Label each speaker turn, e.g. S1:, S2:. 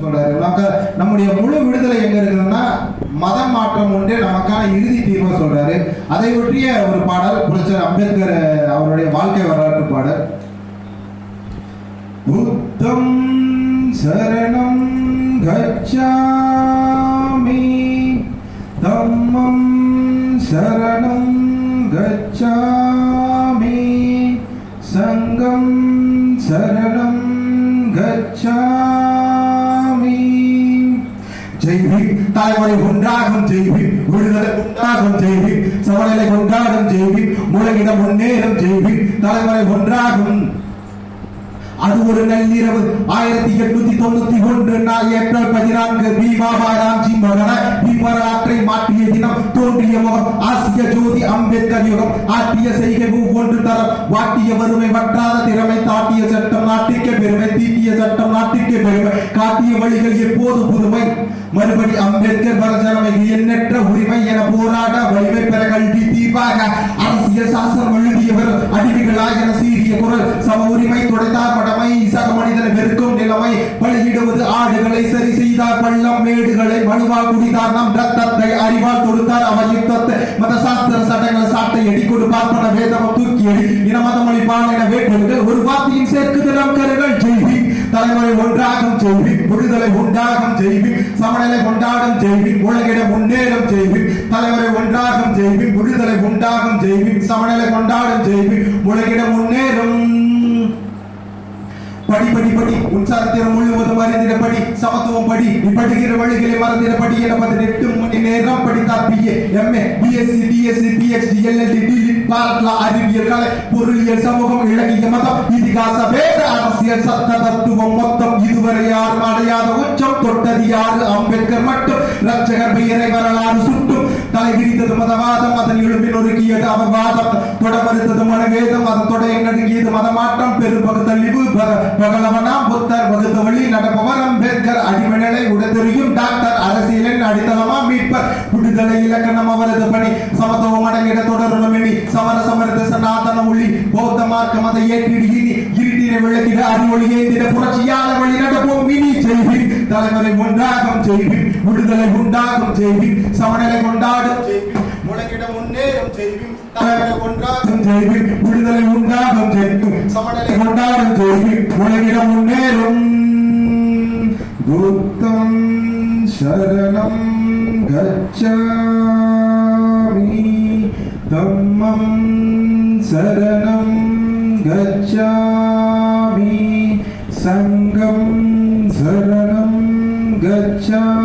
S1: சொல்றாரு. நம்முடைய முழு விடுதலை எங்க இருக்குதுன்னா மதம் மாற்றம் ஒன்றே நமக்கான இறுதி தீர்வு சொல்றாரு. அதை ஒற்றிய ஒரு பாடல் புரட்சர் அம்பேத்கர் அவருடைய வாழ்க்கை வரலாற்று பாடல். புத்தம் சரணம் கச்சாமி தம்மம் சரணம் கச்சாமி சங்கம் சரணம் கச்சாமி. ஜெய்பீம் தலைமுறை ஒன்றாகும் ஜெய்பீம் விடுதலை உண்டாகும் ஜெய்பீம் சமநிலை கொண்டாடும் ஜெய்பீம் உலகிடம் முன்னேறும் ஜெய்பீம் தலைமுறை ஒன்றாகும் அது ஒரு நள்ளிரவு. ஆயிரத்தி எட்நூத்தி தொண்ணூத்தி ஒன்று ஏப்ரல் பதினான்கு பீமாபா ராம்ஜி ஜோதி ஆட்டிய யுகம் ஆற்றிய செய்கை ஒவ்வொன்று தரம். வாட்டிய வறுமை வற்றாத திறமை தாட்டிய சட்டம் நாட்டிற்கு பெருமை தீட்டிய சட்டம் நாட்டிற்கு பெருமை. காட்டிய வழிகள் எப்போது புதுமை. மறுபடி அம்பேத்கர் வரஜனமை எண்ணற்ற உரிமை என போராட வலிமை பெற கல்வி தீர்வாக அரசியல் சாஸ்திரம் எழுதியவர் அடிமைகளாக என சீரிய குரல். சம உரிமை துடைத்தார் செய்தார் மேடுகளை மனுவா குடித்தார். நம் ரத்தத்தை அறிவால் தொடுத்தார். அவர் யுத்தத்தை மதசாஸ்திர சட்டங்கள் சாட்டை எடி கொடுப்பார். பண வேதம் தூக்கி எடி இன மதமொழி பாலின வேற்றுகள் ஒரு வார்த்தையின் சேர்க்குதலம் கருகள் செய்தி தலைமுறை ஒன்றாகும். செய்தி விடுதலை உண்டாகும். செய்தி சமநிலை கொண்டாடும். செய்தி உலகிட முன்னேறும். செய்தி தலைமுறை ஒன்றாகும். செய்தி விடுதலை உண்டாகும். செய்தி சமநிலை கொண்டாடும். செய்தி உலகிட முன்னேறும். படி படி முழுவதும் அறிந்திடப்படி சமத்துவம் படி நீ படுகிற வழிகளை மறந்திடப்படி என பதினெட்டு மணி நேரம் படித்தா BA MA BSc DSc PhD LLD DLitt பாரத்லா அறிவியல் கலை பொருளியல் சமூகம் இலக்கிய மதம் இதிகாச வேத அரசியல் சத்த தத்துவம் மொத்தம் இதுவரை யாரும் அடையாத உச்சம் அம்பேத்கர் மட்டும் ரட்சகர் பெயரை வரலாறு சுட்டும். தலை விரித்தது மதவாதம் அதன் எழுப்பில் ஒருக்கியது அவர் வாதம். தொட மறுத்தது மனவேதம் அதன் தொடைய நடுங்கியது மதமாற்றம். பெரும் பகுத்தழிவு பகலவனாம் புத்தர் வகுத்த வழி நடப்பவர் அம்பேத்கர். அடிமநிலை உடந்தெறியும் டாக்டர் அரசியலின் அடித்தளமா மீட்பர். விடுதலை இலக்கணம் அவரது பணி. சமத்துவம் அடங்கிட தொடரணும் எண்ணி சமர சமரத சனாதன ஒளி. பௌத்த மார்க்க மத ஏற்றி நீரை இருட்டினை விளக்கிட அறிவொளி ஏந்திட புரட்சியால வழி நடப்போம் இனி செய்வி தலைமுறை ஒன்றாகும் செய்வி விடுதலை உண்டாகும் செய்வி சமநிலை கொண்டாடும் செய்வி உலகிட முன்னேறும் செய்வி தலைமுறை ஒன்றாகும் செய்வி விடுதலை உண்டாகும் சமநிலை கொண்டாடும் உலகிட முன்னேறும். சரணம் கச்சாமி. தம்மம் சரணம் கச்சாமி சங்கம் சரணம் கச்சாமி